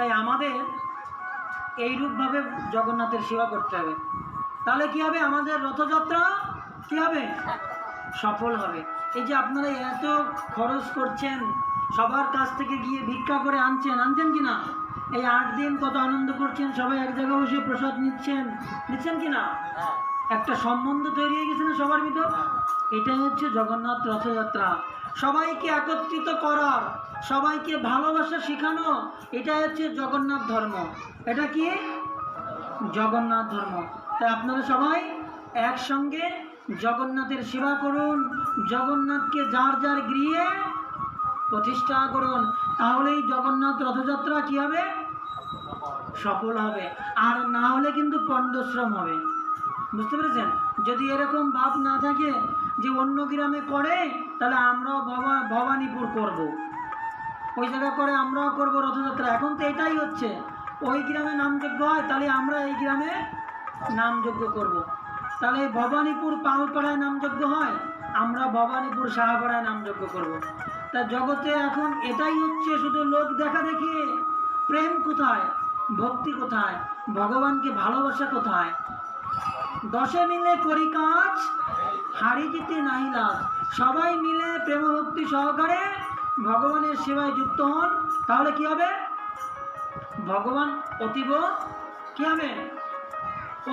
তাই আমাদের এইরূপভাবে জগন্নাথের সেবা করতে হবে। তাহলে কি হবে? আমাদের রথযাত্রা কি হবে? সফল হবে। এই যে আপনারা এত খরচ করছেন সবার কাছ থেকে গিয়ে ভিক্ষা করে আনছেন আনছেন কি না এই আট দিন কত আনন্দ করছেন সবাই এক জায়গায় বসে প্রসাদ নিচ্ছেন নিচ্ছেন কি না একটা সম্বন্ধ তৈরি হয়ে গেছে না সবার ভিতর? এটাই হচ্ছে জগন্নাথ রথযাত্রা। সবাইকে একত্রিত করার, সবাইকে ভালোবাসা শেখানো এটা হচ্ছে জগন্নাথ ধর্ম। এটা কি? জগন্নাথ ধর্ম। তাই আপনারা সবাই একসঙ্গে জগন্নাথের সেবা করুন, জগন্নাথকে যার যার গৃহে প্রতিষ্ঠা করুন। তাহলেই জগন্নাথ রথযাত্রা কি হবে? সফল হবে। আর না হলে কিন্তু পণ্ডশ্রম হবে। বুঝতে পেরেছেন যদি এরকম ভাব না থাকে যে অন্য গ্রামে করে, তাহলে আমরাও ভবা, ভবানীপুর করব। ওই জায়গা করে আমরাও করব রথযাত্রা এখন তো এটাই হচ্ছে ওই গ্রামে নামযজ্ঞ হয়, তাহলে আমরা এই গ্রামে নামযজ্ঞ করব। তাহলে ভবানীপুর পালপাড়ায় নামযজ্ঞ হয়, আমরা ভবানীপুর সাহাপাড়ায় নামযজ্ঞ করব। তা জগতে এখন এটাই হচ্ছে শুধু লোক দেখা দেখি, প্রেম কোথায় ভক্তি কোথায় ভগবানকে ভালোবাসা কোথায় দশে মিলে করি কাজ, হারি জিতে নাই লাভ। সবাই মিলে প্রেম ভক্তি সহকারে ভগবানের সেবায় যুক্ত হন। তাহলে কি হবে? ভগবান অতীব কি হবে?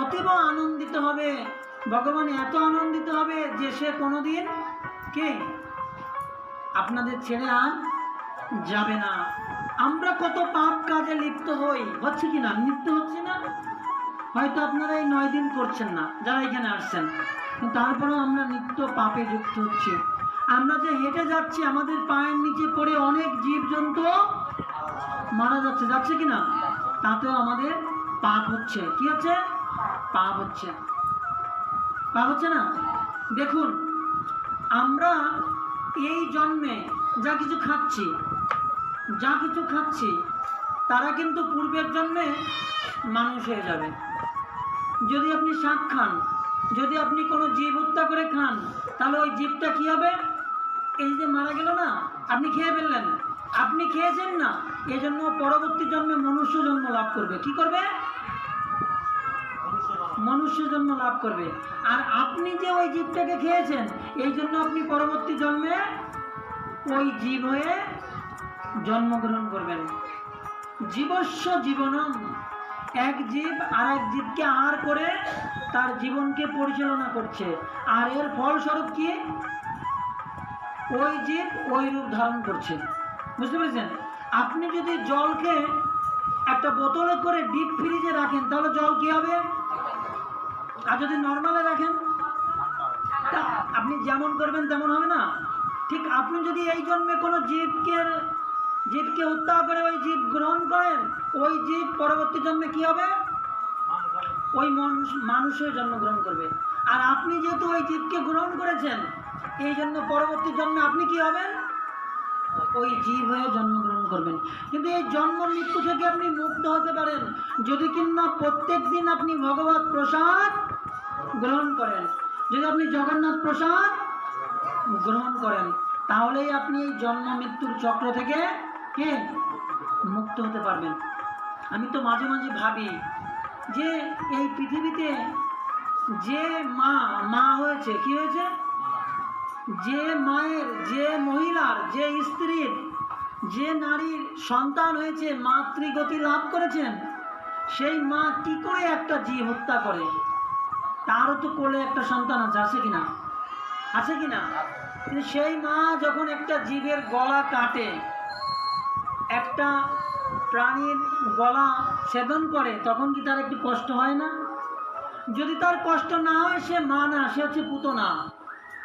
অতীব আনন্দিত হবে। ভগবান এত আনন্দিত হবে যে সে কোনোদিন কে? আপনাদের ছেড়ে আর যাবে না। আমরা কত পাপ কাজে লিপ্ত হই। হচ্ছে কি না? লিপ্ত হচ্ছে না? হয়তো আপনারা এই নয় দিন করছেন না, যারা এখানে আসছেন। তারপরেও আমরা নিত্য পাপে যুক্ত হচ্ছি। আমরা যে হেঁটে যাচ্ছি, আমাদের পায়ের নিচে পড়ে অনেক জীবজন্তু মারা যাচ্ছে যাচ্ছে কি না? তাতেও আমাদের পাপ হচ্ছে। কি হচ্ছে? পাপ হচ্ছে। পাপ হচ্ছে না? দেখুন, আমরা এই জন্মে যা কিছু খাচ্ছি, যা কিছু খাচ্ছি, তারা কিন্তু পূর্বের জন্মে মানুষ হয়ে যাবে। যদি আপনি শাক খান, যদি আপনি কোনো জীব হত্যা করে খান, তাহলে ওই জীবটা কি হবে? এই যে মারা গেল না, আপনি খেয়ে ফেললেন। আপনি খেয়েছেন না এই জন্য পরবর্তী জন্মে মনুষ্য জন্ম লাভ করবে। কি করবে? মনুষ্য জন্ম লাভ করবে। আর আপনি যে ওই জীবটাকে খেয়েছেন, এই জন্য আপনি পরবর্তী জন্মে ওই জীব হয়ে জন্মগ্রহণ করবেন। জীবস্ব জীবনম। এক জীব আর এক জীবকে আহার করে তার জীবনকে পরিচালনা করছে। আর এর ফলস্বরূপ কি? ওই জীব ওই রূপ ধারণ করছে। বুঝতে পেরেছেন? আপনি যদি জলকে একটা বোতলে করে ডিপ ফ্রিজে রাখেন, তাহলে জল কি হবে? আর যদি নর্মালে রাখেন আপনি যেমন করবেন তেমন হবে না। ঠিক আপনি যদি এই জন্মে কোনো জীবকে জীবকে হত্যা করে ওই জীব গ্রহণ করেন, ওই জীব পরবর্তী জন্মে কি হবে? ওই মানুষ, মানুষের জন্মগ্রহণ করবে। আর আপনি যেহেতু ওই জীবকে গ্রহণ করেছেন, এই জন্য পরবর্তী জন্মে আপনি কি হবেন? ওই জীব হয়ে জন্মগ্রহণ করবেন। কিন্তু এই জন্ম মৃত্যু থেকে আপনি মুক্ত হতে পারেন, যদি কিনা প্রত্যেক দিন আপনি ভগবত প্রসাদ গ্রহণ করেন। যদি আপনি জগন্নাথ প্রসাদ গ্রহণ করেন, তাহলেই আপনি এই জন্ম মৃত্যুর চক্র থেকে কে? মুক্ত হতে পারবেন। আমি তো মাঝে মাঝে ভাবি যে এই পৃথিবীতে যে মা মা হয়েছে, কি হয়েছে? যে মায়ের, যে মহিলার, যে স্ত্রীর, যে নারীর সন্তান হয়েছে, মাতৃগতি লাভ করেছেন, সেই মা কি করে একটা জীব হত্যা করে? তারও তো কোলে একটা সন্তান আছে আছে কিনা? আছে কিনা? কিন্তু সেই মা যখন একটা জীবের গলা কাটে একটা প্রাণীর গলা ছেদন করে, তখন কি তার একটু কষ্ট হয় না? যদি তার কষ্ট না হয়, সে মা না, সে হচ্ছে পুতনা।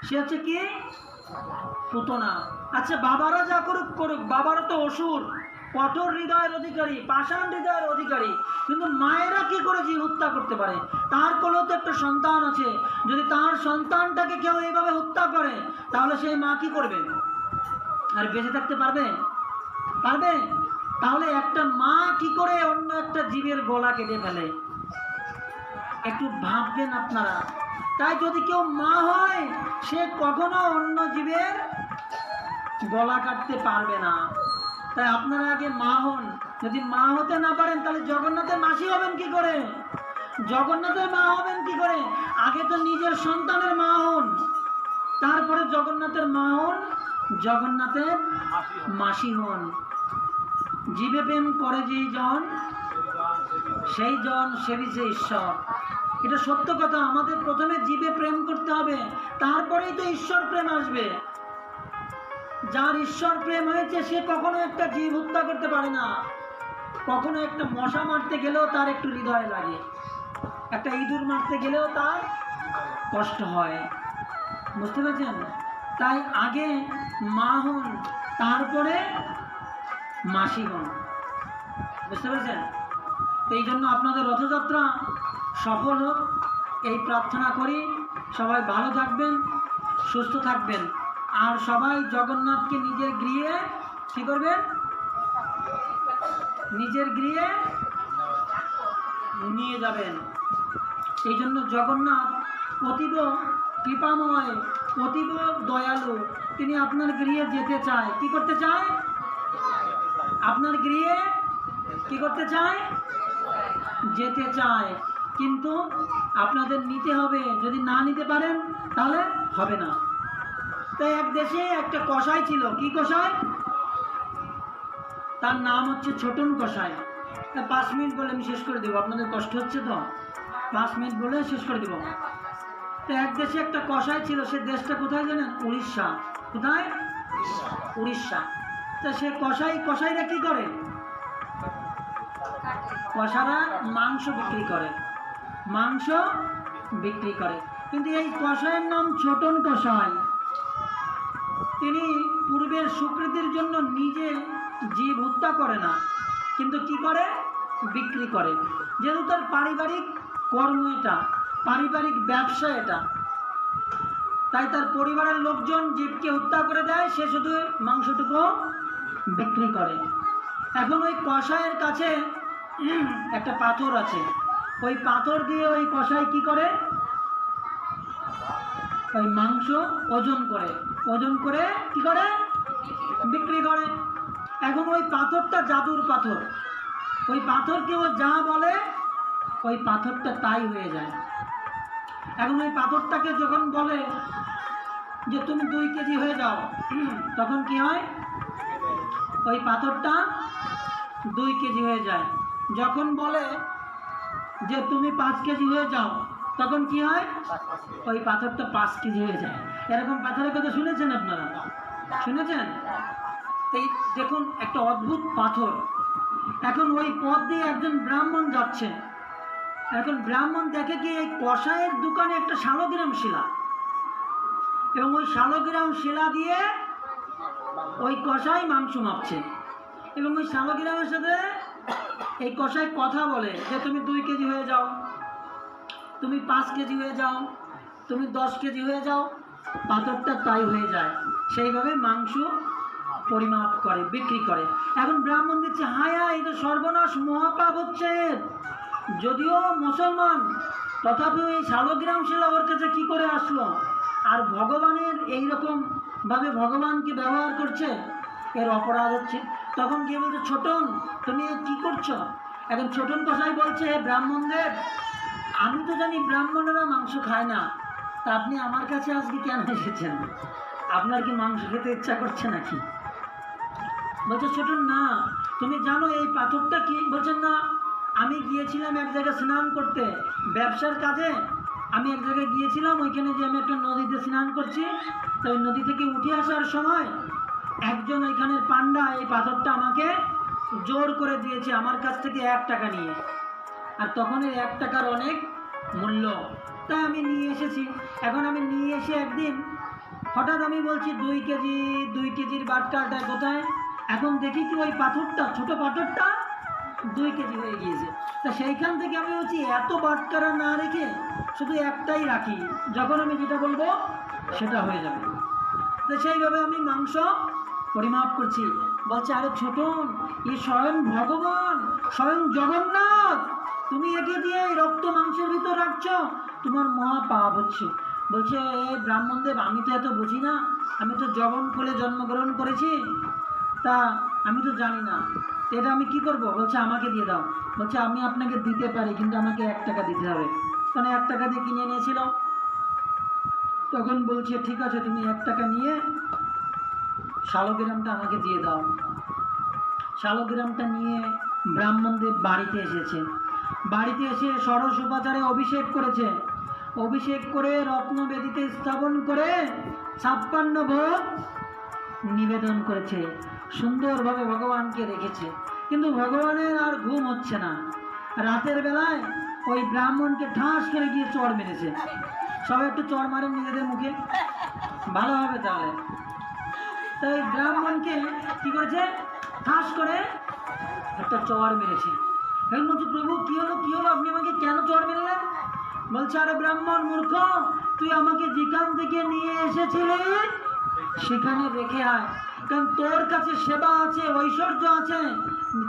সে হচ্ছে কি? পুতনা। আচ্ছা বাবারা যা করুক করুক। বাবারা তো অসুর, কঠোর হৃদয়ের অধিকারী, পাষাণ হৃদয়ের অধিকারী। কিন্তু মায়েরা কি করে জীব হত্যা করতে পারে? তার কোলেও তো একটা সন্তান আছে। যদি তার সন্তানটাকে কেউ এইভাবে হত্যা করে, তাহলে সেই মা কি করবে? আর বেঁচে থাকতে পারবে? পারবে তাহলে একটা মা কি করে অন্য একটা জীবের গলা কেটে ফেলে? একটু ভাববেন আপনারা। তাই যদি কেউ মা হয়, সে কখনো অন্য জীবের গলা কাটতে পারবে না। তাই আপনারা আগে মা হন। যদি মা হতে না পারেন, তাহলে জগন্নাথের মাসি হবেন কি করে? জগন্নাথের মা হবেন কি করে? আগে তো নিজের সন্তানের মা হন। তারপরে জগন্নাথের মা হন, জগন্নাথের মাসি হন। জীবে প্রেম করে যেই জন, সেই জন সেবিছে ঈশ্বর। এটা সত্য কথা, আমাদের প্রথমে জীবে প্রেম করতে হবে, তারপরেই তো ঈশ্বর প্রেম আসবে। যার ঈশ্বর প্রেম হয়েছে, সে কখনো একটা জীব হত্যা করতে পারে না। কখনো একটা মশা মারতে গেলেও তার একটু হৃদয় লাগে। একটা ইঁদুর মারতে গেলেও তার কষ্ট হয়। বুঝতে পেরেছেন? তাই আগে মা হন, তারপরে মাসি হন বুঝতে পেরেছেন? তো এই জন্য আপনাদের রথযাত্রা সফল হোক। এই প্রার্থনা করি, সবাই ভালো থাকবেন, সুস্থ থাকবেন। আর সবাই জগন্নাথকে নিজের গৃহে কী করবেন? নিজের গৃহে নিয়ে যাবেন। এই জন্য জগন্নাথ অতীব কৃপাময়, অতীব দয়ালু। তিনি আপনার গৃহে যেতে চায়। কি করতে চায়? আপনার গৃহে কি করতে চায়? যেতে চায়। কিন্তু আপনাদের নিতে হবে। যদি না নিতে পারেন, তাহলে হবে না। তাই এক দেশে একটা কষাই ছিল। কি কষাই তার নাম হচ্ছে ছোটন কষাই তা পাঁচ মিনিট বলে আমি শেষ করে দেবো। আপনাদের কষ্ট হচ্ছে তো? পাঁচ মিনিট বলে শেষ করে দেবো। তো এক দেশে একটা কষাই ছিল। সে দেশটা কোথায় জানেন? উড়িষ্যা। কোথায়? উড়িষ্যা। তা সে কষাই, কষাইরা কি করে? কষারা মাংস বিক্রি করে। মাংস বিক্রি করে। কিন্তু এই কষাইয়ের নাম ছোটন কষাই। তিনি পূর্বের স্বীকৃতির জন্য নিজে জীব হত্যা করে না, কিন্তু কি করে? বিক্রি করে। যেহেতু তার পারিবারিক কর্ম এটা, পারিবারিক ব্যবসা এটা, তাই তার পরিবারের লোকজন জীবকে হত্যা করে দেয়, সে শুধু মাংসটুকু বিক্রি করে। এখন ওই কষায়ের কাছে একটা পাথর আছে। ওই পাথর দিয়ে ওই কষাই কি করে? ওই মাংস ওজন করে। ওজন করে কি করে? বিক্রি করে। এখন ওই পাথরটা জাদুর পাথর। ওই পাথরকে ও যা বলে, ওই পাথরটা তাই হয়ে যায়। এখন ওই পাথরটাকে যখন বলে যে, তুমি দুই কেজি হয়ে যাও, তখন কি হয়? ওই পাথরটা দুই কেজি হয়ে যায়। যখন বলে যে তুমি পাঁচ কেজি হয়ে যাও, তখন কি হয়? ওই পাথরটা পাঁচ কেজি হয়ে যায়। এরকম পাথরের কথা শুনেছেন আপনারা? শুনেছেন? এই দেখুন, একটা অদ্ভুত পাথর। এখন ওই পথ দিয়ে একজন ব্রাহ্মণ যাচ্ছে। এখন ব্রাহ্মণ দেখে কি এই কষায়ের দোকানে একটা শালগ্রাম শিলা? এবং ওই শালগ্রাম শিলা দিয়ে ওই কষাই মাংস মাপছে। এবং ওই শালগ্রামের সাথে এই কষাই কথা বলে যে, তুমি দুই কেজি হয়ে যাও, তুমি পাঁচ কেজি হয়ে যাও, তুমি দশ কেজি হয়ে যাও, পাথরটা তাই হয়ে যায়। সেইভাবে মাংস পরিমাপ করে, বিক্রি করে। এখন ব্রাহ্মণ দিচ্ছে হায়া এই তো সর্বনাশ, মহাপাপ হচ্ছে। যদিও মুসলমান তথাপি ওই শালগ্রাম শিলা ওর কাছে কি করে আসলো? আর ভগবানের এই রকম ভাবে ভগবানকে ব্যবহার করছে, এর অপরাধ হচ্ছে। তখন গিয়ে বলছে, ছোটন, তুমি কি করছ? এখন ছোটন কষাই বলছে, "হে ব্রাহ্মণদের, আমি তো জানি ব্রাহ্মণেরা মাংস খায় না। তা আপনি আমার কাছে আজকে কেন এসেছেন? আপনার কি মাংস খেতে ইচ্ছা করছে নাকি? বলছে ছোট না। তুমি জানো এই পাথরটা কি? বলছেন না। আমি গিয়েছিলাম এক জায়গায় স্নান করতে। ব্যবসার কাজে আমি এক জায়গায় গিয়েছিলাম, ওইখানে যে আমি একটা নদীতে স্নান করছি, তো ওই নদী থেকে উঠে আসার সময় একজন ওইখানের পান্ডা এই পাথরটা আমাকে জোর করে দিয়েছে, আমার কাছ থেকে এক টাকা নিয়ে। আর তখন এই এক টাকার অনেক মূল্য। তাই আমি নিয়ে এসেছি। এখন আমি নিয়ে এসে একদিন হঠাৎ আমি বলছি, দুই কেজি, দুই কেজির বাটকাটা কোথায়? এখন দেখি কি ওই পাথরটা, ছোট পাথরটা দুই কেজি হয়ে গিয়েছে। তা সেইখান থেকে আমি বলছি, এত বাটকারা না রেখে শুধু একটাই রাখি, যখন আমি যেটা বলব সেটা হয়ে যাবে। তো সেইভাবে আমি মাংস পরিমাপ করছি। বলছে, আরে ছোটন এ স্বয়ং ভগবান, স্বয়ং জগন্নাথ, তুমি একে দিয়ে রক্ত মাংসের ভিতর রাখছ, তোমার মহা পাপ হচ্ছে। বলছে, এ ব্রাহ্মণদেব আমি তো এত বুঝি না, আমি তো জগন কোলে জন্মগ্রহণ করেছি, তা আমি তো জানি না। এটা আমি কি করব? বলছে, আমাকে দিয়ে দাও। বলছে, আমি আপনাকে দিতে পারি, কিন্তু আমাকে এক টাকা দিতে হবে। কারণ এক টাকা দিয়ে কিনে নিয়েছিল তখন বলছে, ঠিক আছে, তুমি এক টাকা নিয়ে শালগ্রামটা আমাকে দিয়ে দাও। শালগ্রামটা নিয়ে ব্রাহ্মণদের বাড়িতে এসেছে। বাড়িতে এসে সরস উপাচারে অভিষেক করেছে। অভিষেক করে রত্নবেদিতে স্থাপন করে ছাপ্পান্ন ভোগ নিবেদন করেছে। সুন্দরভাবে ভগবানকে রেখেছে। কিন্তু ভগবানের আর ঘুম হচ্ছে না। রাতের বেলায় ওই ব্রাহ্মণকে ঠাস করে গিয়ে চড় মেরেছে। সবাই একটু চড় মারেন নিজেদের মুখে। ভালো হবে তাহলে। তো ব্রাহ্মণকে কি করেছে? ঠাস করে একটা চড় মেরেছে। এখন বলছে প্রভু, কি হলো কি হলো? আপনি আমাকে কেন চড় মেরলেন? বলছে, আরে ব্রাহ্মণ মূর্খ, তুই আমাকে যেখান থেকে নিয়ে এসেছিলি, সেখানে রেখে আয়। কারণ তোর কাছে সেবা আছে, ঐশ্বর্য আছে।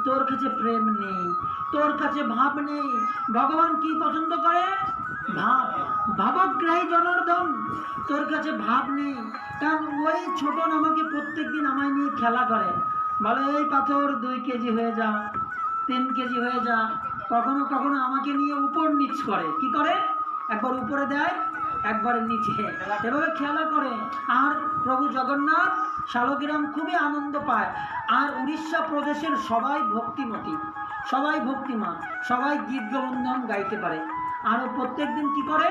তোর কাছে প্রেম নেই, তোর কাছে ভাব নেই। ভগবান কি পছন্দ করে? ভাব। ভাবগ্রাহী জনার্দন, তোর কাছে ভাব নেই। কারণ ওই ছোটন আমাকে প্রত্যেকদিন আমায় নিয়ে খেলা করে। বলে, এই পাথর দুই কেজি হয়ে যা, তিন কেজি হয়ে যা। কখনো কখনো আমাকে নিয়ে উপর নিচ করে। কি করে? একবার উপরে দেয় একবার নিচে। এভাবে খেলা করে আর প্রভু জগন্নাথ শালগ্রাম খুবই আনন্দ পায়। আর উড়িষ্যা প্রদেশের সবাই ভক্তিমতী, সবাই ভক্তিমান, সবাই গীত গোবিন্দন গাইতে পারে। আর ও প্রত্যেকদিন কি করে?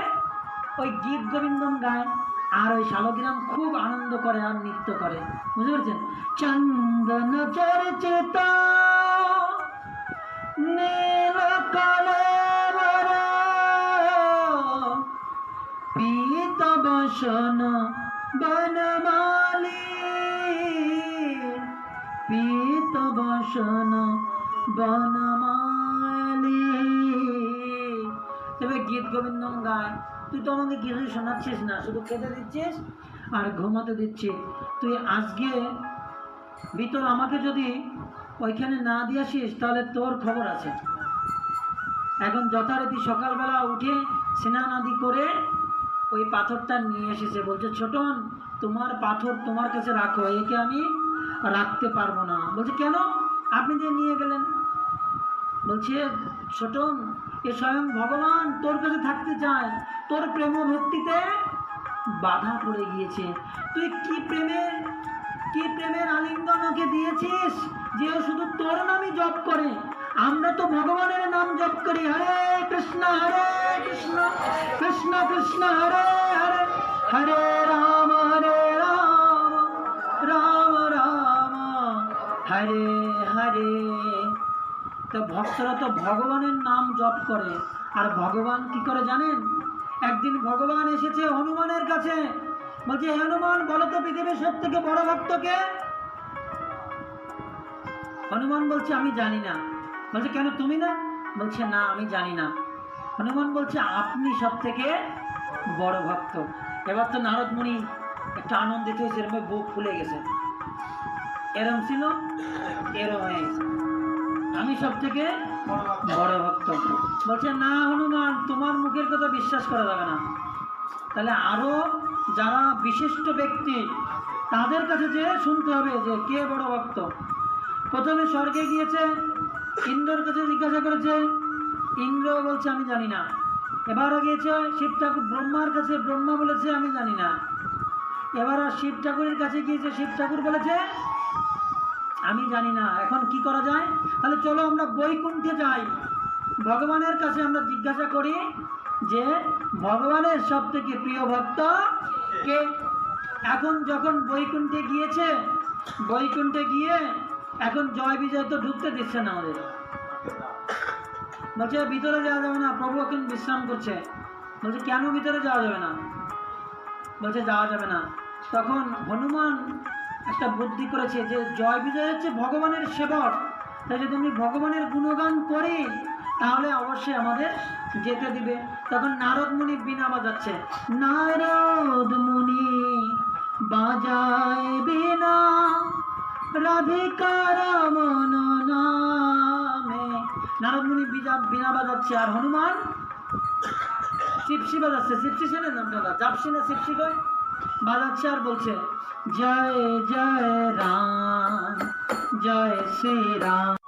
ওই গীত গোবিন্দন গায়। আর ওই শালগ্রাম খুব আনন্দ করে আর নৃত্য করে। বুঝতে পারছেন? চন্দন চর্চিত নীল বসন বনমালী। পীত বসন বনমালী। তবে গীত গোবিন্দন গায়। তুই তো আমাকে কিছুই শোনাচ্ছিস না, শুধু খেতে দিচ্ছিস আর ঘুমাতে দিচ্ছিস। তুই আজকে ভিতর আমাকে যদি ওইখানে না দিয়ে আসিস, তাহলে তোর খবর আছে। এখন যথারীতি সকালবেলা উঠে স্নান আদি করে ওই পাথরটা নিয়ে এসেছে। বলছে ছোটন তোমার পাথর তোমার কাছে রাখো, একে আমি রাখতে পারব না। বলছে, কেন? আপনি যে নিয়ে গেলেন। বলছে ছোটন এ স্বয়ং ভগবান তোর কাছে থাকতে চায়। তোর প্রেম ভক্তিতে বাধা পড়ে গিয়েছে। তুই কি প্রেমের কি প্রেমের আলিঙ্গন ওকে দিয়েছিস? যে শুধু তোর নামই জপ করে, আমরা তো ভগবানের নাম জপ করি। হরে কৃষ্ণ হরে কৃষ্ণ কৃষ্ণ কৃষ্ণ, হরে হরে হরে রাম হরে রাম রাম রাম, হরে হরে। তো ভক্তরা তো ভগবানের নাম জপ করে। আর ভগবান কি করে জানেন? একদিন ভগবান এসেছে হনুমানের কাছে। বলছে, হনুমান, বলো তো পৃথিবীর সব থেকে বড় ভক্তকে হনুমান বলছে, আমি জানি না। বলছে, কেন তুমি না? বলছে, না, আমি জানি না। হনুমান বলছে, আপনি সব থেকে বড় ভক্ত। এবার তো নারদ মুনি একটা আনন্দিত হয়েছে, এরকম বুক ফুলে গেছে। এরম ছিল, এরম হয়ে গেছে। আমি সব থেকে বড় ভক্ত। বলছে, না হনুমান, তোমার মুখের কথা বিশ্বাস করা যাবে না। তাহলে আরও যারা বিশিষ্ট ব্যক্তি, তাদের কাছে যে শুনতে হবে যে কে বড় ভক্ত। প্রথমে স্বর্গে গিয়েছে, ইন্দ্রর কাছে জিজ্ঞাসা করেছে, ইন্দ্র বলছে, আমি জানি না। এবারও গিয়েছে, শিব ঠাকুর ব্রহ্মার কাছে, ব্রহ্মা বলেছে, আমি জানি না। এবার শিব ঠাকুরের কাছে গিয়েছে, শিব ঠাকুর বলেছে, আমি জানি না, এখন কি করা যায়? তাহলে চলো আমরা বৈকুণ্ঠে যাই। ভগবানের কাছে আমরা জিজ্ঞাসা করি যে, ভগবানের সব থেকে প্রিয় ভক্ত কে? এখন যখন বৈকুণ্ঠে গিয়েছে, বৈকুণ্ঠে গিয়ে এখন জয় বিজয় তো ঢুকতে দিচ্ছে না আমাদের বলছে, ভিতরে যাওয়া যাবে না, প্রভু এখন বিশ্রাম করছে। বলছে, কেন ভিতরে যাওয়া যাবে না? বলছে, যাওয়া যাবে না। তখন হনুমান একটা বুদ্ধি করেছে যে, জয় বিজয় হচ্ছে ভগবানের সেবক। তাই যদি আমি ভগবানের গুণগান করি, তাহলে অবশ্যই আমাদের যেতে দিবে। তখন নারদ মুনি বিনা বাজাচ্ছে, নারদ মুনি, বাজায় বিনা রাধিকার মন নামে নারদ মুনি বিজা বিনা বাজাচ্ছে আর হনুমান। চিপসি বাজাচ্ছে। চিপসি চেনেন আপনারা জাপসি না চিপসি কয়? বাজাচ্ছে আর বলছে, জয় জয় রাম, জয় শ্রী রাম